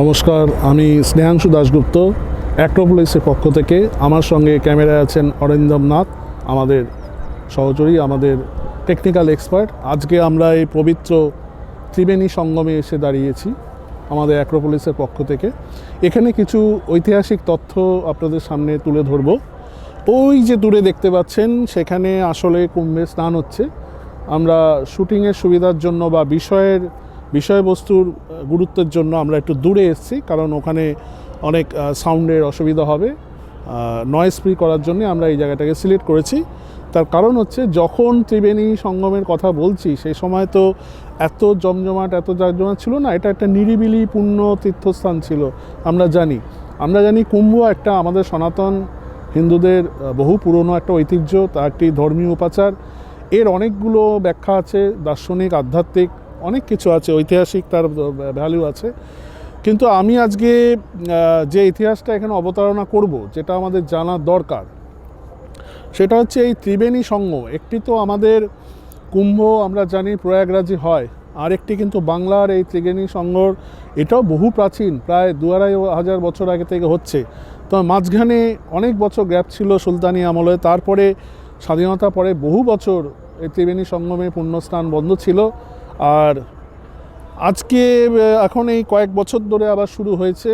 নমস্কার, আমি স্নেহাংশু দাশগুপ্ত, অ্যাক্রোপোলিসের পক্ষ থেকে। আমার সঙ্গে ক্যামেরায় আছেন অরিন্দম নাথ, আমাদের সহচরী, আমাদের টেকনিক্যাল এক্সপার্ট আজকে আমরা এই পবিত্র ত্রিবেণী সঙ্গমে এসে দাঁড়িয়েছি, আমাদের অ্যাক্রোপোলিসের পক্ষ থেকে। এখানে কিছু ঐতিহাসিক তথ্য আপনাদের সামনে তুলে ধরব। ওই যে দূরে দেখতে পাচ্ছেন, সেখানে আসলে কুম্ভে স্নান হচ্ছে। আমরা শুটিংয়ের সুবিধার জন্য বা বিষয়ের বিষয়বস্তুর গুরুত্বের জন্য আমরা একটু দূরে এসেছি, কারণ ওখানে অনেক সাউন্ডের অসুবিধা হবে। নয়েজ ফ্রি করার জন্য আমরা এই জায়গাটাকে সিলেক্ট করেছি। তার কারণ হচ্ছে যখন ত্রিবেণী সঙ্গমের কথা বলছি, সেই সময় তো এত জমজমাট এত জমজমাট ছিল না, এটা একটা নিরিবিলি পূর্ণ তীর্থস্থান ছিল, আমরা জানি। আমরা জানি কুম্ভ একটা আমাদের সনাতন হিন্দুদের বহু পুরনো একটা ঐতিহ্য তা একটি ধর্মীয় উপাচার। এর অনেকগুলো ব্যাখ্যা আছে, দার্শনিক, আধ্যাত্মিক। অনেক কিছু আছে, ঐতিহাসিক তার ভ্যালু আছে। কিন্তু আমি আজকে যে ইতিহাসটা এখানে অবতারণা করব, যেটা আমাদের জানার দরকার, সেটা হচ্ছে এই ত্রিবেণী সঙ্গ। একটি তো আমাদের কুম্ভ, আমরা জানি প্রয়াগরাজি হয়, আরেকটি কিন্তু বাংলার এই ত্রিবেণী সঙ্গর, এটাও বহু প্রাচীন, প্রায় দু আড়াই হাজার বছর আগে থেকে হচ্ছে। তো মাঝখানে অনেক বছর গ্যাপ ছিল সুলতানি আমলে, তারপরে স্বাধীনতা পরে বহু বছর এই ত্রিবেণী সঙ্গমে পুণ্যস্থান বন্ধ ছিল। আর আজকে এখন এই কয়েক বছর ধরে আবার শুরু হয়েছে।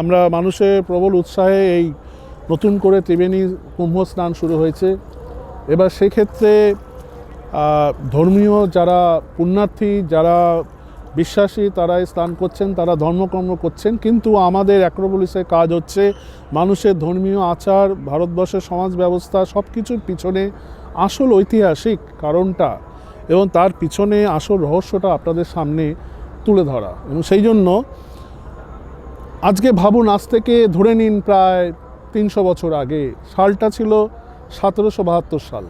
আমরা মানুষের প্রবল উৎসাহে এই নতুন করে ত্রিবেণী কুম্ভ স্নান শুরু হয়েছে। এবার সেক্ষেত্রে ধর্মীয় যারা পুণ্যার্থী, যারা বিশ্বাসী তারা স্নান করছেন, তারা ধর্মকর্ম করছেন। কিন্তু আমাদের অ্যাক্রোপলিসের কাজ হচ্ছে মানুষের ধর্মীয় আচার, ভারতবর্ষের সমাজ ব্যবস্থা সব কিছুর পিছনে আসল ঐতিহাসিক কারণটা এবং তার পিছনে আসল রহস্যটা আপনাদের সামনে তুলে ধরা। এবং সেই জন্য আজকে ভাবুন, আজ থেকে ধরে নিন প্রায় তিনশো বছর আগে, সালটা ছিল সতেরোশো বাহাত্তর সাল।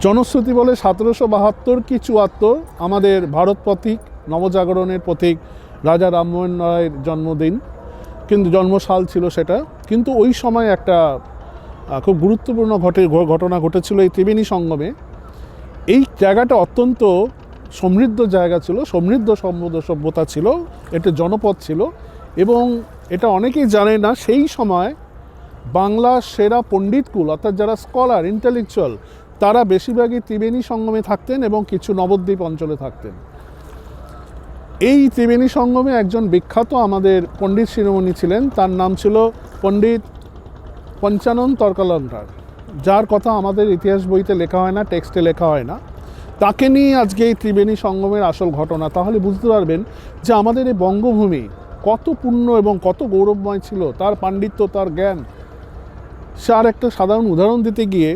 জনশ্রুতি বলে সতেরোশো বাহাত্তর কি চুয়াত্তর? আমাদের ভারত প্রতীক, নবজাগরণের প্রতীক রাজা রামমোহন রায়ের জন্মদিন। কিন্তু জন্মসাল ছিল সেটা। কিন্তু ওই সময় একটা খুব গুরুত্বপূর্ণ ঘটে, ঘটনা ঘটেছিল এই ত্রিবেণী সঙ্গমে। এই জায়গাটা অত্যন্ত সমৃদ্ধ জায়গা ছিল, সমৃদ্ধ সমৃদ্ধ সভ্যতা ছিল, এটা জনপদ ছিল এবং এটা অনেকেই জানে না, সেই সময় বাংলার সেরা পণ্ডিতকুল অর্থাৎ যারা স্কলার, ইন্টেলেকচুয়াল, তারা বেশিরভাগই ত্রিবেণী সঙ্গমে থাকতেন এবং কিছু নবদ্বীপ অঞ্চলে থাকতেন। এই ত্রিবেণী সঙ্গমে একজন বিখ্যাত আমাদের পণ্ডিত শিরোমণি ছিলেন, তার নাম ছিল পণ্ডিত পঞ্চানন তর্কালঙ্কার যার কথা আমাদের ইতিহাস বইতে লেখা হয় না, টেক্সটে লেখা হয় না, তাকে নিয়ে আজকে এই ত্রিবেণী সঙ্গমের আসল ঘটনা, তাহলে বুঝতে পারবেন যে আমাদের এই বঙ্গভূমি কত পূর্ণ এবং কত গৌরবময় ছিল, তার পাণ্ডিত্য, তার জ্ঞান। সে আর একটা সাধারণ উদাহরণ দিতে গিয়ে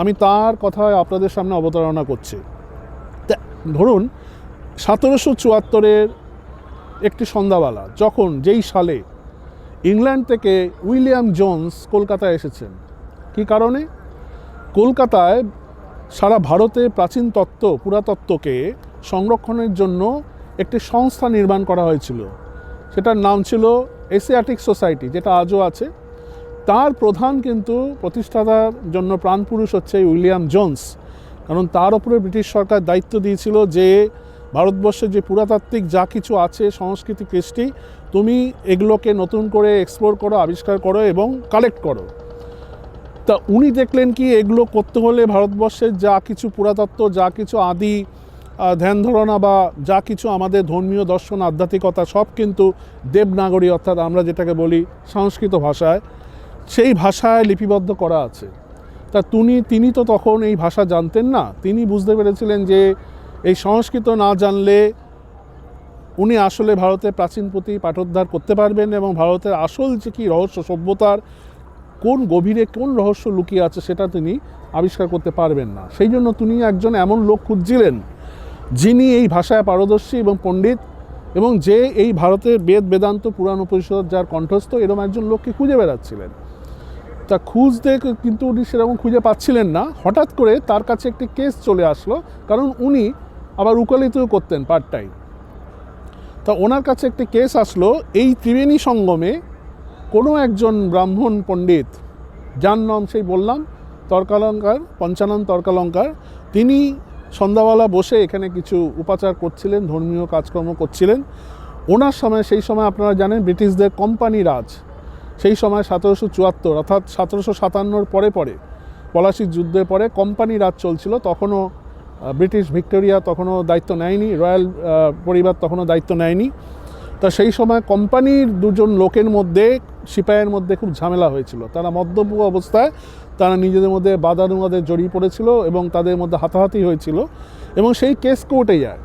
আমি তার কথা আপনাদের সামনে অবতারণা করছি। ধরুন, সতেরোশো চুয়াত্তরের একটি সন্ধ্যাবেলা, যখন যেই সালে ইংল্যান্ড থেকে উইলিয়াম জোন্স কলকাতায় এসেছেন, কী কারণে? কলকাতায় সারা ভারতে প্রাচীন তত্ত্ব, পুরাতত্ত্বকে সংরক্ষণের জন্য একটি সংস্থা নির্মাণ করা হয়েছিল। সেটার নাম ছিল এশিয়াটিক সোসাইটি যেটা আজও আছে। তার প্রধান কিন্তু প্রতিষ্ঠাতার জন্য প্রাণপুরুষ হচ্ছে উইলিয়াম জোন্স। কারণ তার উপরে ব্রিটিশ সরকার দায়িত্ব দিয়েছিল যে ভারতবর্ষে যে পুরাতাত্ত্বিক যা কিছু আছে সংস্কৃতি কৃষ্টি, তুমি এগুলোকে নতুন করে এক্সপ্লোর করো, আবিষ্কার করো এবং কালেক্ট করো। তা উনি দেখলেন কি, এগুলো করতে হলে ভারতবর্ষের যা কিছু পুরাতত্ত্ব, যা কিছু আদি ধ্যান ধারণা বা যা কিছু আমাদের ধর্মীয় দর্শন, আধ্যাত্মিকতা, সব কিন্তু দেবনাগরী, অর্থাৎ আমরা যেটাকে বলি সংস্কৃত ভাষায়, সেই ভাষায় লিপিবদ্ধ করা আছে। তা তিনি তিনি তো তখন এই ভাষা জানতেন না। তিনি বুঝতে পেরেছিলেন যে এই সংস্কৃত না জানলে উনি আসলে ভারতের প্রাচীন পুঁথি পাঠোদ্ধার করতে পারবেন এবং ভারতের আসল যে কি রহস্য সভ্যতার কোন গভীরে কোন রহস্য লুকিয়ে আছে সেটা তিনি আবিষ্কার করতে পারবেন না। সেই জন্য তিনি একজন এমন লোক খুঁজছিলেন, যিনি এই ভাষায় পারদর্শী এবং পণ্ডিত এবং যে এই ভারতের বেদ বেদান্ত পুরাণ উপনিষদ যার কণ্ঠস্থ এরকম একজন লোককে খুঁজে বেড়াচ্ছিলেন। তা খুঁজতে কিন্তু উনি সেরকম খুঁজে পাচ্ছিলেন না। হঠাৎ করে তার কাছে একটি কেস চলে আসলো, কারণ উনি আবার উকালিতও করতেন পার্ট টাইম তা ওনার কাছে একটি কেস আসলো, এই ত্রিবেণী সঙ্গমে কোনো একজন ব্রাহ্মণ পণ্ডিত, যার নাম সেই বললাম, তর্কালঙ্কার, পঞ্চানন তর্কালঙ্কার, তিনি সন্ধ্যাবেলা বসে এখানে কিছু উপাচার করছিলেন, ধর্মীয় কাজকর্ম করছিলেন। ওনার সময়, সেই সময় আপনারা জানেন ব্রিটিশদের কোম্পানি রাজ। সেই সময় সতেরোশো চুয়াত্তর, অর্থাৎ সতেরোশো সাতান্নর পরে পরে, পলাশির যুদ্ধের পরে কোম্পানি রাজ চলছিল। তখনও ব্রিটিশ ভিক্টোরিয়া তখনও দায়িত্ব নেয়নি, রয়্যাল পরিবার তখনও দায়িত্ব নেয়নি। তা সেই সময় কোম্পানির দুজন লোকের মধ্যে সিপাহের মধ্যে খুব ঝামেলা হয়েছিল। তারা মদ্যপ অবস্থায় তারা নিজেদের মধ্যে বাদানুবাদে জড়িয়ে পড়েছিল এবং তাদের মধ্যে হাতাহাতি হয়েছিল এবং সেই কেস কোর্টে যায়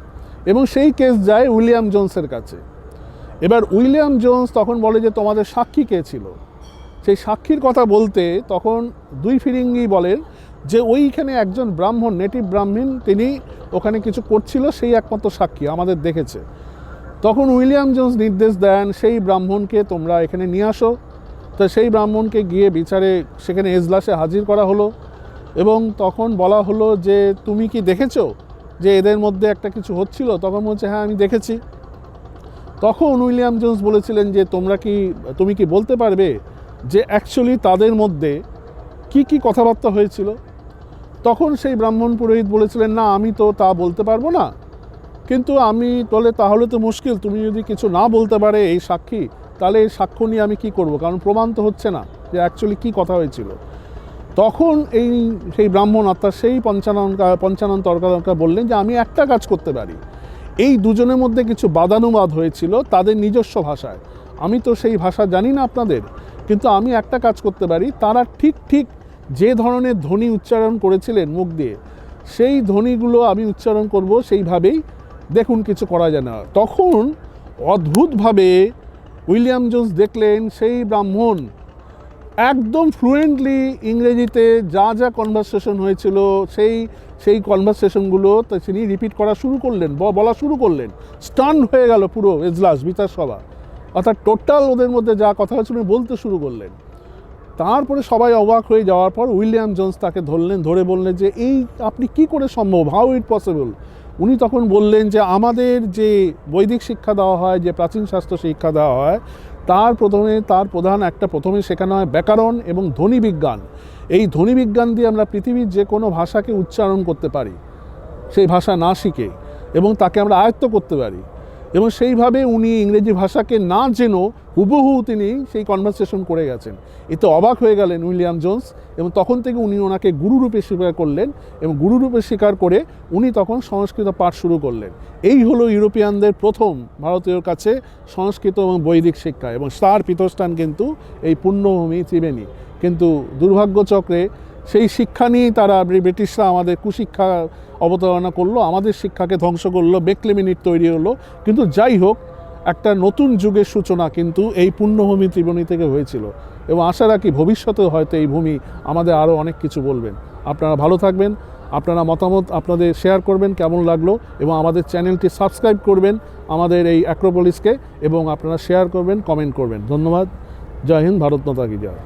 এবং সেই কেস যায় উইলিয়াম জোন্সের কাছে। এবার উইলিয়াম জোন্স তখন বলে যে, তোমাদের সাক্ষী কে ছিল? সেই সাক্ষীর কথা বলতে তখন দুই ফিরিঙ্গি বলেন যে, ওইখানে একজন ব্রাহ্মণ নেটিভ ব্রাহ্মণ, তিনি ওখানে কিছু করছিল, সেই একমাত্র সাক্ষী আমাদের দেখেছে। তখন উইলিয়াম জোন্স নির্দেশ দেন, সেই ব্রাহ্মণকে তোমরা এখানে নিয়ে আসো। তো সেই ব্রাহ্মণকে গিয়ে বিচারে সেখানে এজলাসে হাজির করা হলো এবং তখন বলা হলো যে, তুমি কি দেখেছ যে এদের মধ্যে একটা কিছু হচ্ছিল? তখন বলছে হ্যাঁ আমি দেখেছি। তখন উইলিয়াম জোন্স বলেছিলেন যে, তোমরা কি, তুমি কি বলতে পারবে যে অ্যাকচুয়ালি তাদের মধ্যে কি কি কথাবার্তা হয়েছিল? তখন সেই ব্রাহ্মণ পুরোহিত বলেছিলেন, না, আমি তো তা বলতে পারব না। কিন্তু আমি বলে, তাহলে তো মুশকিল, তুমি যদি কিছু না বলতে পারে এই সাক্ষী, তাহলে এই সাক্ষ্য নিয়ে আমি কি করব? কারণ প্রমাণ তো হচ্ছে না যে অ্যাকচুয়ালি কী কথা হয়েছিল। তখন এই, সেই ব্রাহ্মণ অর্থাৎ সেই পঞ্চানন পঞ্চানন তর্কাতর্কা বললেন যে, আমি একটা কাজ করতে পারি। এই দুজনের মধ্যে কিছু বাদানুবাদ হয়েছিল তাদের নিজস্ব ভাষায়। আমি তো সেই ভাষা জানি না আপনাদের, কিন্তু আমি একটা কাজ করতে পারি। তারা ঠিক ঠিক যে ধরনের ধ্বনি উচ্চারণ করেছিলেন মুখ দিয়ে, সেই ধ্বনিগুলো আমি উচ্চারণ করব সেইভাবেই দেখুন কিছু করা যায় না। তখন অদ্ভুতভাবে উইলিয়াম জোন্স দেখলেন সেই ব্রাহ্মণ একদম ফ্লুয়েন্টলি ইংরেজিতে যা যা কনভারসেশন হয়েছিল, সেই সেই কনভারসেশনগুলো তিনি রিপিট করা শুরু করলেন বলা শুরু করলেন। স্টান হয়ে গেল পুরো এজলাস বিচার সভা অর্থাৎ টোটাল ওদের মধ্যে যা কথা হয়েছিল বলতে শুরু করলেন। তারপরে সবাই অবাক হয়ে যাওয়ার পর উইলিয়াম জোন্স তাকে ধরলেন, ধরে বললেন যে, এই, আপনি কি করে সম্ভব? হাউ ইট পসিবল উনি তখন বললেন যে আমাদের যে বৈদিক শিক্ষা দেওয়া হয়, যে প্রাচীন শাস্ত্র শিক্ষা দেওয়া হয়, তার প্রথমে, তার প্রধান একটা প্রথমে শেখানো হয় ব্যাকরণ এবং ধ্বনি বিজ্ঞান। এই ধ্বনি বিজ্ঞান দিয়ে আমরা পৃথিবীর যে কোনো ভাষাকে উচ্চারণ করতে পারি। সেই ভাষা না শিখে এবং তাকে আমরা আয়ত্ত করতে পারি। এবং সেইভাবে উনি ইংরেজি ভাষাকে না জেন হুবহু তিনি সেই কনভারসেশন করে গেছেন। এতে অবাক হয়ে গেলেন উইলিয়াম জোন্স এবং তখন থেকে উনি ওনাকে গুরুরূপে স্বীকার করলেন এবং গুরুরূপে স্বীকার করে উনি তখন সংস্কৃত পাঠ শুরু করলেন। এই হলো ইউরোপিয়ানদের প্রথম ভারতীয়র কাছে সংস্কৃত এবং বৈদিক শিক্ষা এবং তার পীঠস্থান কিন্তু এই পুণ্যভূমি ত্রিবেণী। কিন্তু দুর্ভাগ্যচক্রে সেই শিক্ষা নিয়েই তারা ব্রিটিশরা আমাদের কুশিক্ষা অবতারণা করল, আমাদের শিক্ষাকে ধ্বংস করল বেকলে মিনিট তৈরি হলো। কিন্তু যাই হোক, একটা নতুন যুগের সূচনা কিন্তু এই পুণ্যভূমি ত্রিবণী থেকে হয়েছিল। এবং আশা রাখি ভবিষ্যতে হয়তো এই ভূমি আমাদের আরও অনেক কিছু বলবেন। আপনারা ভালো থাকবেন, আপনারা মতামত আপনাদের শেয়ার করবেন, কেমন লাগল, এবং আমাদের চ্যানেলটি সাবস্ক্রাইব করবেন আমাদের এই অ্যাক্রোপলিসকে এবং আপনারা শেয়ার করবেন কমেন্ট করবেন। ধন্যবাদ, জয় হিন্দ, ভারত মাতা কি জয়।